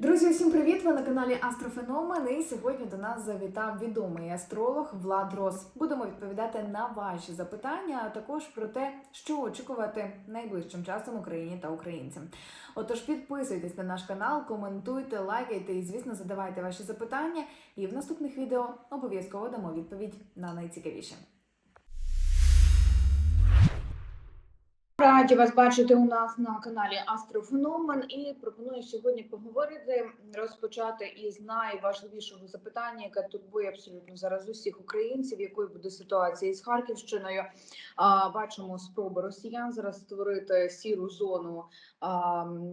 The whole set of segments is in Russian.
Друзі, усім привіт! Ви на каналі Астрофеномен. І сьогодні до нас завітав відомий астролог Влад Рос. Будемо відповідати на ваші запитання, а також про те, що очікувати найближчим часом Україні та українцям. Отож, підписуйтесь на наш канал, коментуйте, лайкайте і, звісно, задавайте ваші запитання. І в наступних відео обов'язково дамо відповідь на найцікавіше. Раді вас бачити у нас на каналі Астрофеномен і пропоную сьогодні поговорити, розпочати із найважливішого запитання, яке турбує абсолютно зараз усіх українців, якою буде ситуація із Харківщиною. Бачимо спроби росіян зараз створити сіру зону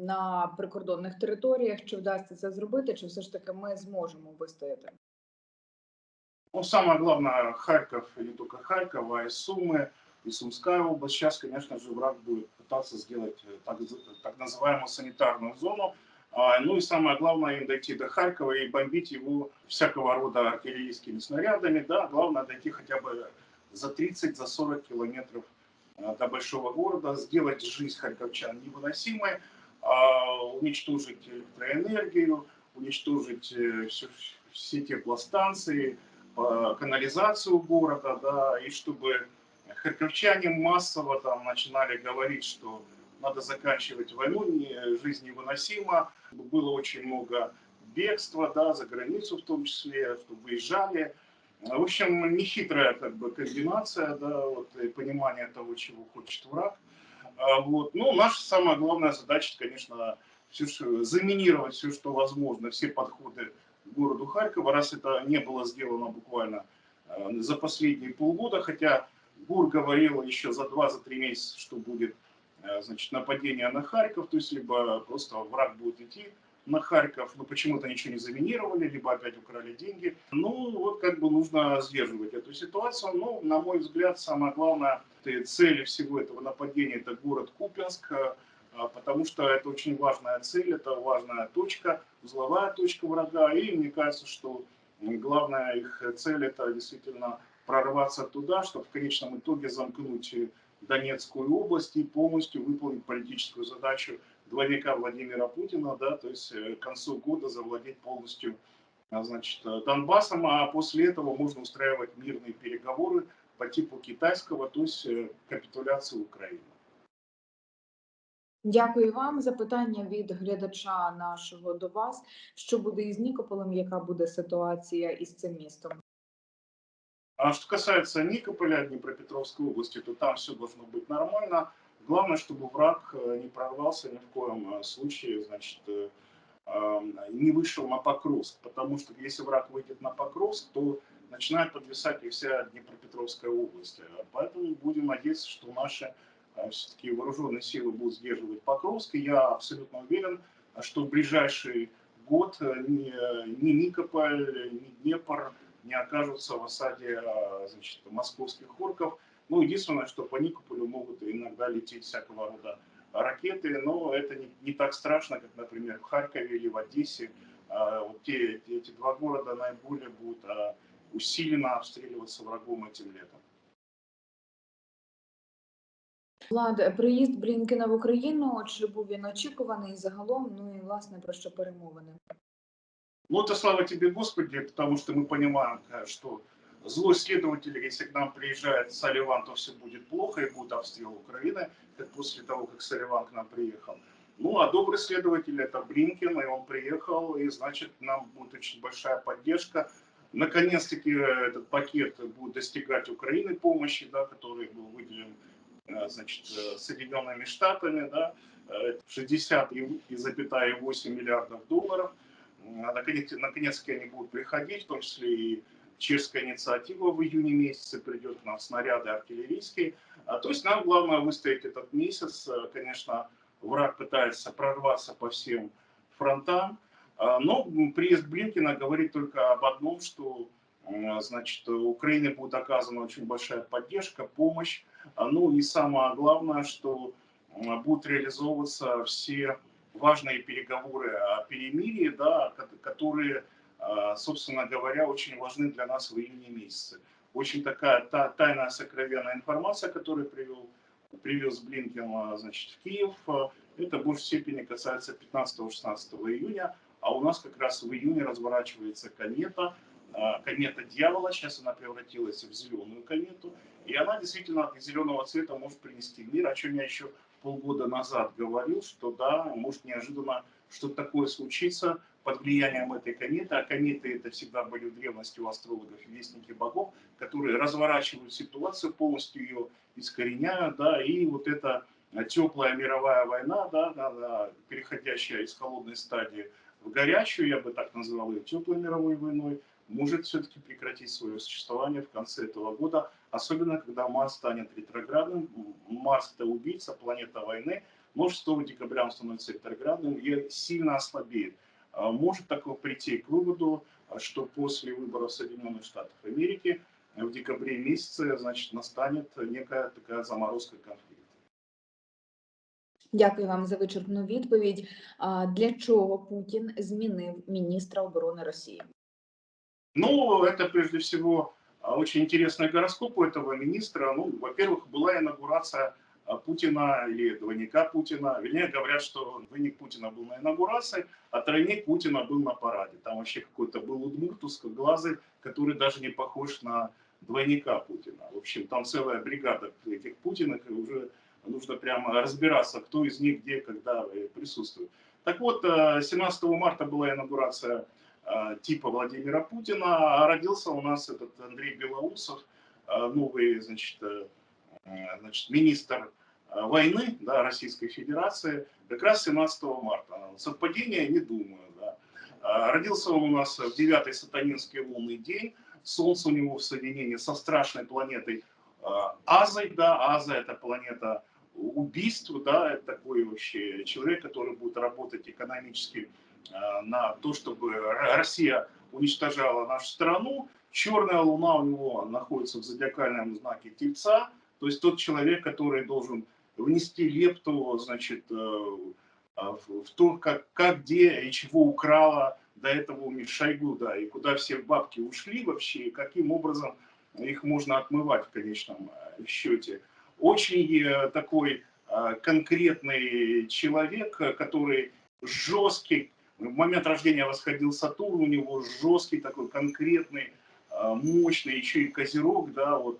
на прикордонних територіях. Чи вдасться це зробити, чи все ж таки ми зможемо вистояти? Ну, самое главное, Харьков, и не только Харьков, а и Сумы, и Сумская область. Сейчас, конечно же, враг будет пытаться сделать э, так, так называемую санитарную зону. А, Ну и самое главное, им дойти до Харькова и бомбить его всякого рода артиллерийскими снарядами. Да, главное дойти хотя бы за 30, за 40 километров э, до большого города, сделать жизнь харьковчан невыносимой, а, уничтожить электроэнергию, уничтожить э, все, все теплостанции, канализацию города, да, и чтобы харьковчане массово там начинали говорить, что надо заканчивать войну, жизнь невыносима. Было очень много бегства, да, за границу в том числе, выезжали. В общем, нехитрая как бы комбинация, да, вот, и понимание того, чего хочет враг. А, Вот. Ну, наша самая главная задача, конечно, все, что, заминировать все, что возможно, все подходы к городу Харькова, раз это не было сделано буквально э, за последние полгода, хотя ГУР говорил еще за два, за три месяца, что будет э, значит, нападение на Харьков, то есть либо просто враг будет идти на Харьков, но почему-то ничего не заминировали, либо опять украли деньги. Ну, вот как бы нужно сдерживать эту ситуацию. Ну, на мой взгляд, самое главное, цель всего этого нападения – это город Купинск, э, потому что это очень важная цель, это важная точка, узловая точка врага, и мне кажется, что главная их цель – это действительно прорваться туда, чтобы в конечном итоге замкнуть э, Донецкую область и полностью выполнить политическую задачу двойника Владимира Путина, да, то есть э, к концу года завладеть полностью а, значит, э, Донбассом, а после этого можно устраивать мирные переговоры по типу китайского, то есть э, капитуляции Украины. Дякую вам. Запитання від глядача нашого до вас. Що буде із Нікополем? Яка буде ситуація із цим містом? А что касается Никополя, Днепропетровской области, то там все должно быть нормально. Главное, чтобы враг э, не прорвался ни в коем э, случае, значит, э, не вышел на Покровск, потому что если враг выйдет на Покровск, то начинает подвисать и вся Днепропетровская область. А Поэтому будем надеяться, что наши все-таки вооруженные силы будут сдерживать Покровск. И я абсолютно уверен, что в ближайший год ни, ни Никополь, ни Днепр не окажутся в осаде а, значит, московских орков. Ну, единственное, что по Никополю могут иногда лететь всякого рода ракеты, но это не, не так страшно, как, например, в Харькове или в Одессе. А, Вот те, эти два города наиболее будут а, усиленно обстреливаться врагом этим летом. Влад, приїзд Блінкена в Україну, чи був він очікуваний загалом? Ну і власне про що перемовини? Ну, это слава тебе, Господи, потому что мы понимаем, э, что злой следователь, если к нам приезжает Салливан, то все будет плохо и будет обстрел Украины, как после того, как Салливан к нам приехал. Ну, а добрый следователь это Блинкин, и он приехал, и значит, нам будет очень большая поддержка. Наконец-таки э, этот пакет будет достигать Украины помощи, да, который был выделен э, значит, Соединенными Штатами, да, э, 60,8 миллиардов долларов. А Наконец, наконец-таки они будут приходить, в том числе и чешская инициатива в июне месяце придет нам, снаряды артиллерийские. А, То есть нам главное выстоять этот месяц. Э, Конечно, враг пытается прорваться по всем фронтам, А, но приезд Блинкина говорит только об одном, что значит, Украине будет оказана очень большая поддержка, помощь. А, Ну и самое главное, что будут реализовываться все важные переговоры о перемирии, да, ко- которые, а, собственно говоря, очень важны для нас в июне месяце. Очень такая та- тайная, сокровенная информация, которую привел, привез Блинкен а, значит, в Киев, а, это в большей степени касается 15-16 июня. а у нас как раз в июне разворачивается комета, комета дьявола, сейчас она превратилась в зеленую комету, и она действительно зеленого цвета может принести мир, о чем я еще полгода назад говорил, что да, может неожиданно что-то такое случится под влиянием этой кометы, а кометы это всегда были в древности у астрологов вестники богов, которые разворачивают ситуацию, полностью ее искореняют, да, и вот эта теплая мировая война, да, да, да, переходящая из холодной стадии в горячую, я бы так назвал ее теплой мировой войной, может все-таки прекратить свое существование в конце этого года, особенно когда Марс станет ретроградным. Марс это убийца, планета войны, но 6 декабря он становится ретроградным и сильно ослабеет. А может такое прийти к выводу, что после выборов Соединенных Штатов Америки в декабре месяце, значит, настанет некая такая заморозка конфликта. Дякую вам за вичерпну відповідь. А Для чого Путін змінив міністра оборони Росії? Ну, это прежде всего а, очень интересный гороскоп у этого министра. Ну, во-первых, была инаугурация а, Путина или двойника Путина. Вернее, говорят, что двойник Путина был на инаугурации, а тройник Путина был на параде. Там вообще какой-то был удмурт узкоглазый, который даже не похож на двойника Путина. В общем, там целая бригада этих Путиных, и уже нужно прямо разбираться, кто из них где, когда э, присутствует. Так вот, 17 э, марта была инаугурация типа Владимира Путина, а родился у нас этот Андрей Белоусов, новый, значит, значит, министр войны да, Российской Федерации, как раз 17 марта. Совпадение, не думаю. Да. Родился он у нас в 9 сатанинский лунный день, Солнце у него в соединении со страшной планетой Азой, да, Аза это планета убийств, да, это такой вообще человек, который будет работать экономически на то, чтобы Россия уничтожала нашу страну. Черная луна у него находится в зодиакальном знаке Тельца, то есть тот человек, который должен внести лепту, значит, э, в то, как, как где и чего украла до этого Шойгу, да, и куда все бабки ушли вообще, и каким образом их можно отмывать в конечном э, счете. Очень э, такой э, конкретный человек, который жесткий, в момент рождения восходил Сатурн, у него жесткий такой конкретный, мощный, еще и козерог, да, вот,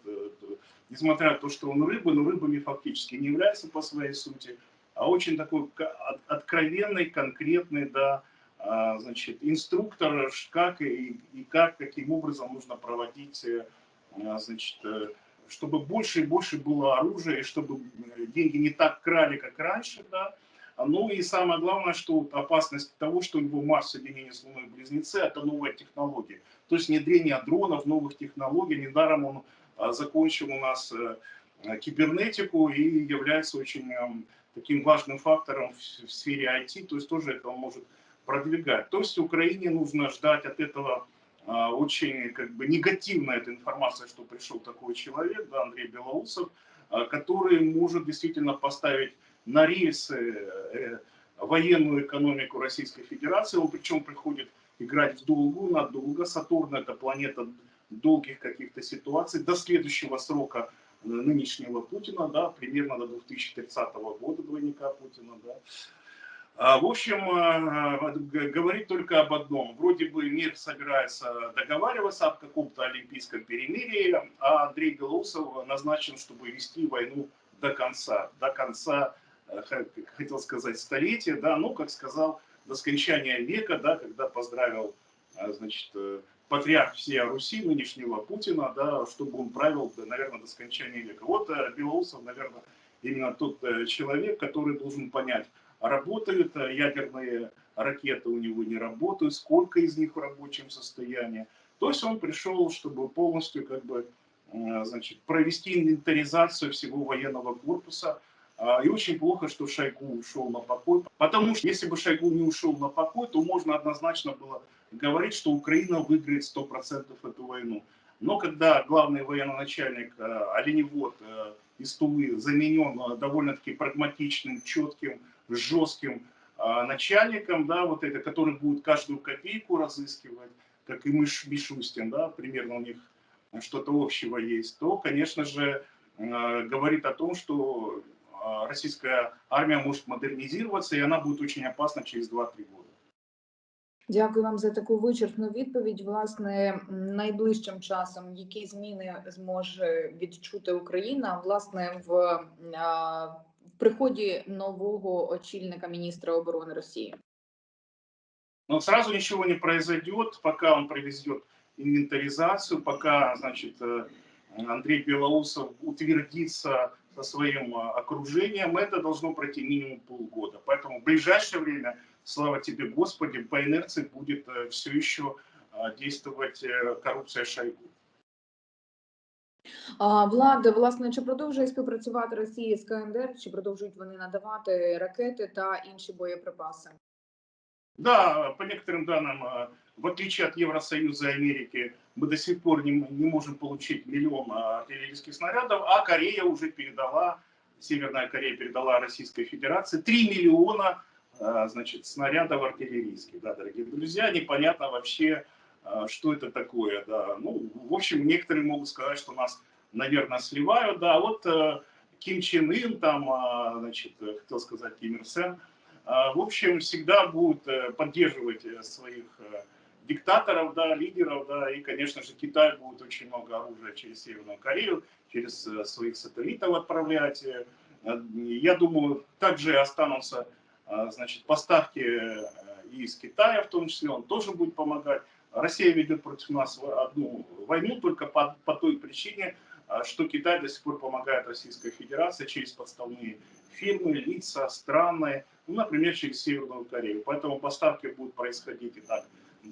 несмотря на то, что он рыба, но рыбами фактически не является по своей сути, а очень такой откровенный, конкретный, да, а, значит, инструктор, как и, и как, каким образом нужно проводить, э, а, значит, э, чтобы больше и больше было оружия, и чтобы э, деньги не так крали, как раньше, да. Ну и самое главное, что опасность того, что у него Марс соединение с Луной Близнецы, это новая технология. То есть внедрение дронов, новых технологий. Недаром он а, закончил у нас кибернетику и является очень эм, таким важным фактором в сфере IT, то есть тоже это он может продвигать. То есть Украине нужно ждать от этого а, очень как бы негативная эта информация, что пришел такой человек, да, Андрей Белоусов, а, который может действительно поставить на рельсы э, военную экономику Российской Федерации. Он причем приходит играть в долгу, надолго. Сатурн это планета долгих каких-то ситуаций до следующего срока э, нынешнего Путина, да, примерно до 2030 года двойника Путина, да. А, в общем, а, говорит только об одном. Вроде бы мир собирается договариваться об каком-то олимпийском перемирии, а Андрей Белоусов назначен, чтобы вести войну до конца. До конца, э, хотел сказать, столетия, да, ну, как сказал, до скончания века, да, когда поздравил, значит, э, патриарх всей Руси, нынешнего Путина, да, чтобы он правил, наверное, до скончания века. Вот э, Белоусов, наверное, именно тот человек, который должен понять, работают э, ядерные ракеты у него не работают, сколько из них в рабочем состоянии. То есть он пришел, чтобы полностью как бы, э, значит, провести инвентаризацию всего военного корпуса. А, и очень плохо, что Шойгу ушел на покой. Потому что если бы Шойгу не ушел на покой, то можно однозначно было говорить, что Украина выиграет 100% эту войну. Но когда главный военачальник э, Оленевод из Тулы заменен довольно-таки прагматичным, четким, жестким э, начальником, да, вот это, который будет каждую копейку разыскивать, как и Миш, Мишустин, да, примерно у них что-то общего есть, то, конечно же, э, говорит о том, что э, российская армия может модернизироваться, и она будет очень опасна через 2-3 года. Дякую вам за таку вичерпну відповідь. Власне, найближчим часом які зміни зможе відчути Україна власне в, в приході нового очільника міністра оборони Росії? Но сразу ничего не произойдет, пока он проведет инвентаризацию, пока, значит, э, Андрей Белоусов утвердится со своим э, окружением. Это должно пройти минимум полгода. Поэтому в ближайшее время, слава тебе, Господи, по инерции будет все еще э, действовать э, коррупция Шойгу. А, Влада, власне, чи продовжує співпрацювати Росія з КНДР? Чи продовжують вони надавати ракети та інші боєприпаси? Да, по некоторым данным, э, В отличие от Евросоюза и Америки, мы до сих пор не, не можем получить миллион э, артиллерийских снарядов, а Корея уже передала, Северная Корея передала Российской Федерации 3 миллиона э, значит, снарядов артиллерийских. Да, дорогие друзья, непонятно вообще, э, что это такое. Да. Ну, в общем, некоторые могут сказать, что нас, наверное, сливают. Да, вот э, Ким Чен Ын, там, значит, э, хотел сказать Ким Ир Сен, а, в общем, всегда будут э, поддерживать своих диктаторов, да, лидеров, да, и, конечно же, Китай будет очень много оружия через Северную Корею, через своих сателлитов отправлять. Я думаю, также останутся, значит, поставки и из Китая, в том числе, он тоже будет помогать. Россия ведет против нас одну войну только по, по той причине, что Китай до сих пор помогает Российской Федерации через подставные фирмы, лица, страны, ну, например, через Северную Корею. Поэтому поставки будут происходить и так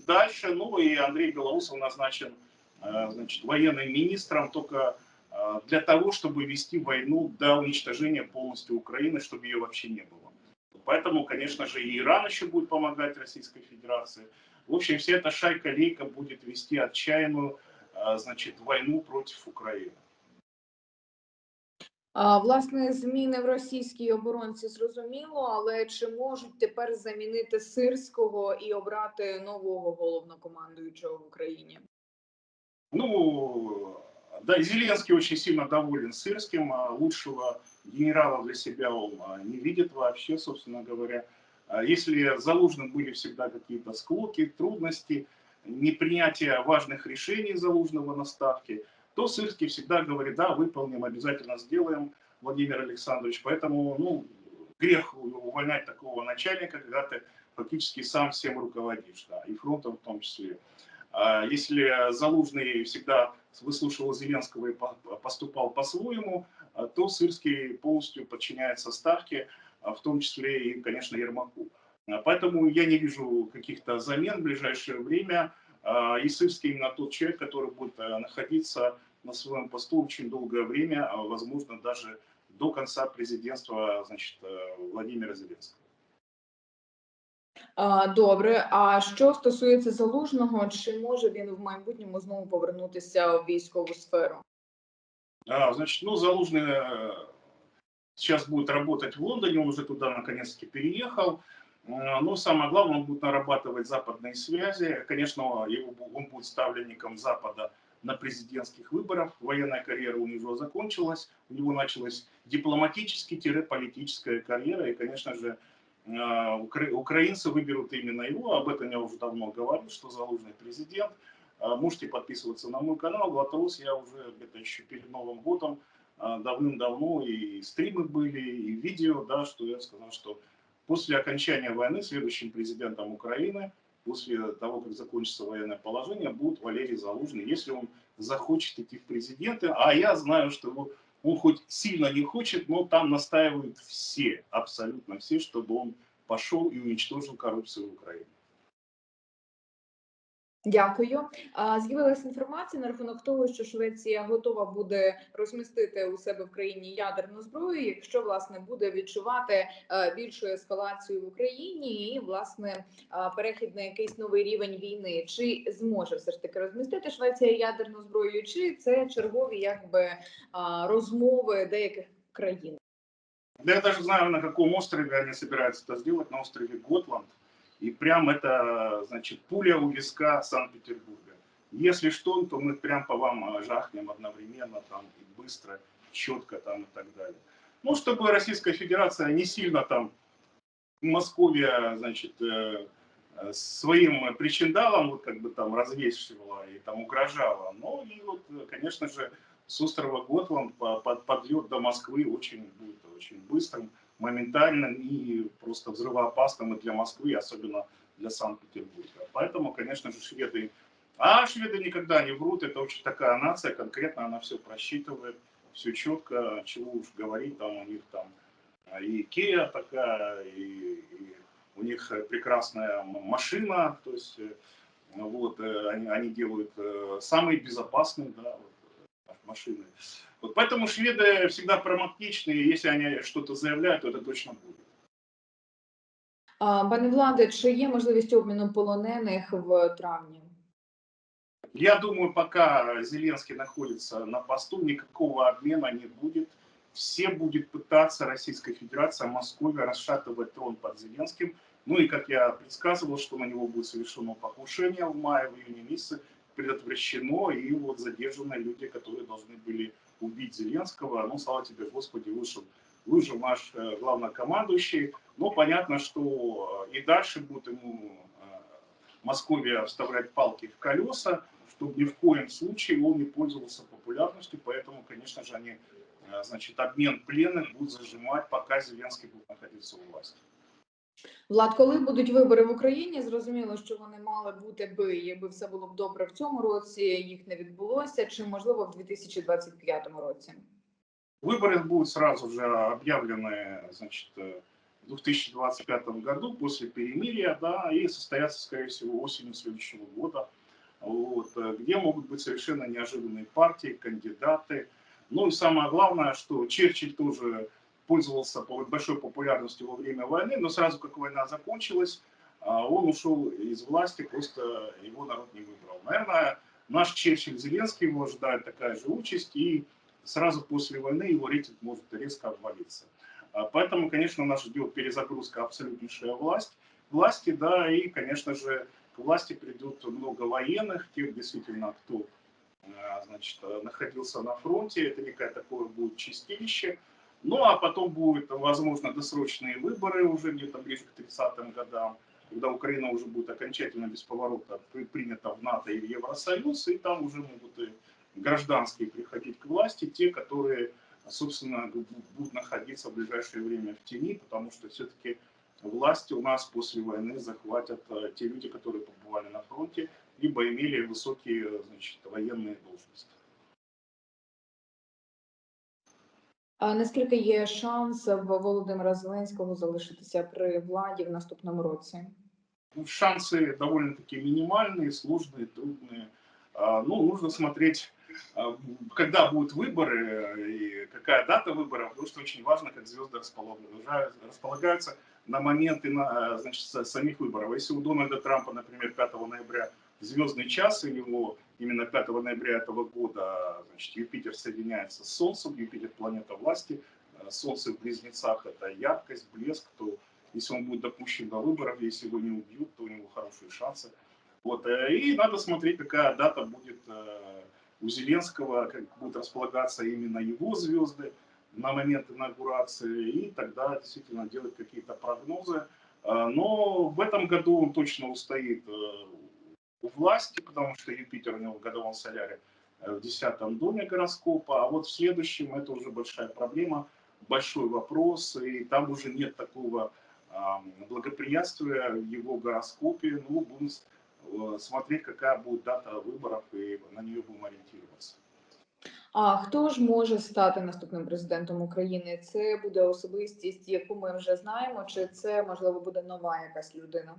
дальше. Ну и Андрей Белоусов назначен э, значит, военным министром только э, для того, чтобы вести войну до уничтожения полностью Украины, чтобы ее вообще не было. Поэтому, конечно же, и Иран еще будет помогать Российской Федерации. В общем, вся эта шайка-лейка будет вести отчаянную э, значит, войну против Украины. А, Власне, зміни в російській оборонці зрозуміло, але чи можуть тепер замінити сирського і обрати нового головнокомандуючого в Україні? Ну, да, Зеленский очень сильно доволен Сырским, а лучшего генерала для себя он а, не видит вообще, собственно говоря. А если Залужным были всегда какие-то склоки, трудности, непринятие важных решений Залужного на ставке, то Сырский всегда говорит, да, выполним, обязательно сделаем, Владимир Александрович. Поэтому, ну, грех увольнять такого начальника, когда ты фактически сам всем руководишь, да, и фронтом в том числе. А если Залужный всегда выслушивал Зеленского и поступал по-своему, то Сырский полностью подчиняется ставке, в том числе и, конечно, Ермаку. Поэтому я не вижу каких-то замен в ближайшее время. А, и Сырский именно тот человек, который будет э, находиться на своем посту очень долгое время, а, возможно, даже до конца президентства значит, э, Владимира Зеленского. Добре, а що стосується залужного, чи може він в майбутньому знову повернутися в військову сферу? А, значит, ну, Залужный э, сейчас будет работать в Лондоне, он уже туда наконец-таки переехал. Э, но самое главное, он будет нарабатывать западные связи. Конечно, его, он будет ставленником Запада на президентских выборах. Военная карьера у него закончилась. У него началась дипломатическая-политическая карьера. И, конечно же, э, украинцы выберут именно его. Об этом я уже давно говорил, что Залужный президент. Э, можете подписываться на мой канал. Глатаус я уже где-то еще перед Новым годом давным-давно и стримы были, и видео, да, что я сказал, что После окончания войны следующим президентом Украины, после того, как закончится военное положение, будет Валерий Залужный, если он захочет идти в президенты. А я знаю, что его, он хоть сильно не хочет, но там настаивают все, абсолютно все, чтобы он пошел и уничтожил коррупцию в Украине. Дякую. З'явилася інформація на рахунок того, що Швеція готова буде розмістити у себе в країні ядерну зброю, якщо власне буде відчувати е, більшу ескалацію в Україні і власне е, перехід на якийсь новий рівень війни. Чи зможе все ж таки розмістити Швеція ядерну зброю, чи це чергові якби е, розмови деяких країн? Я даже знаю, на каком острове они собираются это сделать, на острове Готланд. И прям это, значит, пуля у виска Санкт-Петербурга. Если что, то мы прям по вам жахнем одновременно там и быстро, четко там и так далее. Ну, чтобы Российская Федерация не сильно там Московия, значит, э, э, своим причиндалом вот как бы там развешивала и там угрожала. Ну и вот, э, конечно же, с острова Готланд по- по- подлет до Москвы очень будет очень быстрым, моментальным и просто взрывоопасным и для Москвы, особенно для Санкт-Петербурга. Поэтому, конечно же, шведы... А шведы никогда не врут, это очень такая нация, конкретно она все просчитывает, все четко, чего уж говорить, там у них там а, и Икеа такая, и, и у них прекрасная машина, то есть э, вот э, они, они делают э, самые безопасные да, вот, э, машины. Вот поэтому шведы всегда прагматичны, и если они что-то заявляют, то это точно будет. А, Пане Владе, чи є можливість обміну полонених в травні? Я думаю, пока Зеленский находится на посту, никакого обмена не будет. Все будет пытаться Российская Федерация, Московия расшатывать трон под Зеленским. Ну и, как я предсказывал, что на него будет совершено покушение в мае, в июне месяце, предотвращено, и вот задержаны люди, которые должны были убить Зеленского. Ну, слава тебе, Господи, вышел, выжил наш э, главнокомандующий. Но понятно, что э, и дальше будет ему э, Московия вставлять палки в колеса, чтобы ни в коем случае он не пользовался популярностью, поэтому, конечно же, они, значит, обмен пленных будут зажимать, пока Зеленский будет находиться у власти. Влад, коли будуть вибори в Україні, зрозуміло, що вони мали бути би, якби все було б добре в цьому році, їх не відбулося, чи можливо в 2025 році? Выборы будут сразу же объявлены, значит, э, в 2025 году после перемирия, да, и состоятся, скорее всего, осенью следующего года, вот, э, где могут быть совершенно неожиданные партии, кандидаты. Ну и самое главное, что Черчилль тоже пользовался по- большой популярностью во время войны, но сразу как война закончилась, а, он ушел из власти, просто его народ не выбрал. Наверное, наш Черчилль Зеленский его ожидает такая же участь, и сразу после войны его рейтинг может резко обвалиться. А, Поэтому, конечно, нас ждет перезагрузка абсолютнейшая власть, власти, да, и, конечно же, к власти придут много военных, тех действительно, кто а, значит, находился на фронте, это некое такое будет чистилище. Ну, а потом будут, возможно, досрочные выборы уже где-то ближе к 30-м годам, когда Украина уже будет окончательно без поворота при- принята в НАТО и в Евросоюз, и там уже могут и гражданские приходить к власти, те, которые, собственно, бу- будут находиться в ближайшее время в тени, потому что все-таки власти у нас после войны захватят э, те люди, которые побывали на фронте, либо имели высокие значит, военные должности. А наскільки є шанс в Володимира Зеленського залишитися при владі в наступному році? Ну, шансы довольно-таки минимальные, сложные, трудные. А, Ну, нужно смотреть, а, когда будут выборы э, и какая дата выборов, потому что очень важно, как звезды располагаются, располагаются на моменты на, значит, са- самих выборов. Если у Дональда Трампа, например, 5 ноября звездный час, и у него именно 5 ноября этого года значит, Юпитер соединяется с Солнцем, Юпитер – планета власти, э, Солнце в близнецах – это яркость, блеск, то если он будет допущен до выборов, если его не убьют, то у него хорошие шансы. Вот. э, И надо смотреть, какая дата будет э, у Зеленского, как будут располагаться именно его звезды на момент инаугурации, и тогда действительно делать какие-то прогнозы. Но в этом году он точно устоит у власти, потому что Юпитер у него в годовом соляре э, в десятом доме гороскопа, а вот в следующем это уже большая проблема, большой вопрос, и там уже нет такого ам, благоприятствия в его гороскопе. Ну, будем с- э, смотреть, какая будет дата выборов, и на нее будем ориентироваться. А хто ж може стати наступним президентом України? Це буде особистість, яку ми вже знаємо, чи це можливо буде нова якась людина?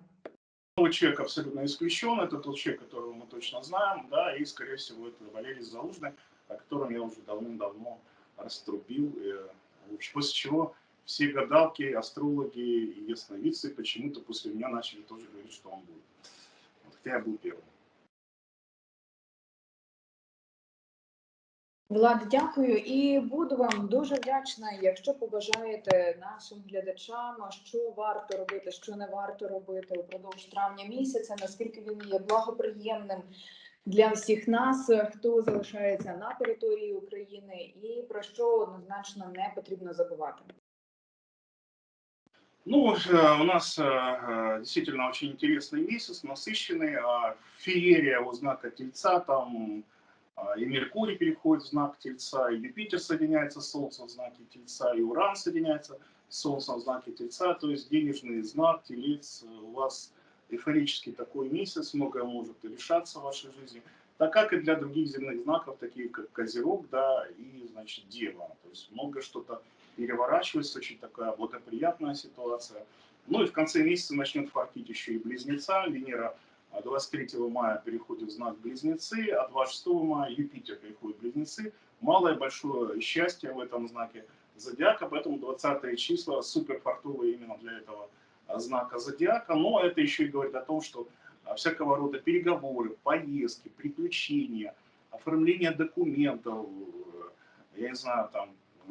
Новый человек абсолютно исключен, это тот человек, которого мы точно знаем, да, и, скорее всего, это Валерий Залужный, о котором я уже давным-давно раструбил, э, в общем, после чего все гадалки, астрологи и ясновидцы почему-то после меня начали тоже говорить, что он будет. Вот, Хотя я был первым. Влад, дякую і буду вам дуже вдячна, якщо побажаєте нашим глядачам, що варто робити, що не варто робити упродовж травня місяця, наскільки він є благоприємним для всіх нас, хто залишається на території України, і про що однозначно не потрібно забувати. Ну, э, у нас э, э, действительно очень интересный месяц, насыщенный. А Феерия у знака Тельца, там а, и Меркурий переходит в знак Тельца, и Юпитер соединяется с Солнцем в знаке Тельца, и Уран соединяется с Солнцем в знаке Тельца. То есть денежный знак, Телец, у вас эйфорический такой месяц, многое может решаться в вашей жизни, так как и для других земных знаков, такие как Козерог, да, и, значит, Дева. То есть много что-то переворачивается, очень такая благоприятная ситуация. Ну и в конце месяца начнет фартить еще и Близнеца. Венера 23 мая переходит в знак Близнецы, а 26 мая Юпитер переходит в Близнецы. Малое большое счастье в этом знаке зодиака, поэтому 20 числа супер фартовые именно для этого знака зодиака. Но это еще и говорит о том, что всякого рода переговоры, поездки, приключения, оформление документов, я не знаю, там,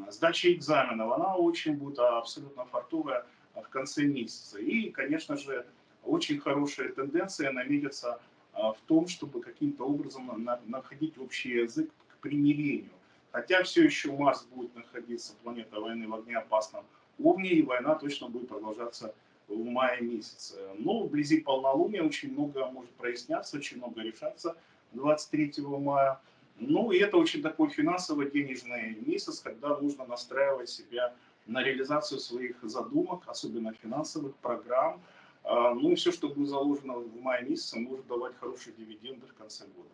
сдача экзаменов, она очень будет абсолютно фартовая в конце месяца. И, конечно же, очень хорошая тенденция наметится в том, чтобы каким-то образом находить общий язык к примирению. Хотя все еще Марс будет находиться, планета войны в огнеопасном уровне, и война точно будет продолжаться в мае месяце. Но вблизи полнолуния очень много может проясняться, очень много решаться 23 мая. Ну и это очень такой финансово-денежный месяц, когда нужно настраивать себя на реализацию своих задумок, особенно финансовых программ. А, ну и все, что будет заложено в мае месяце, может давать хорошие дивиденды в конце года.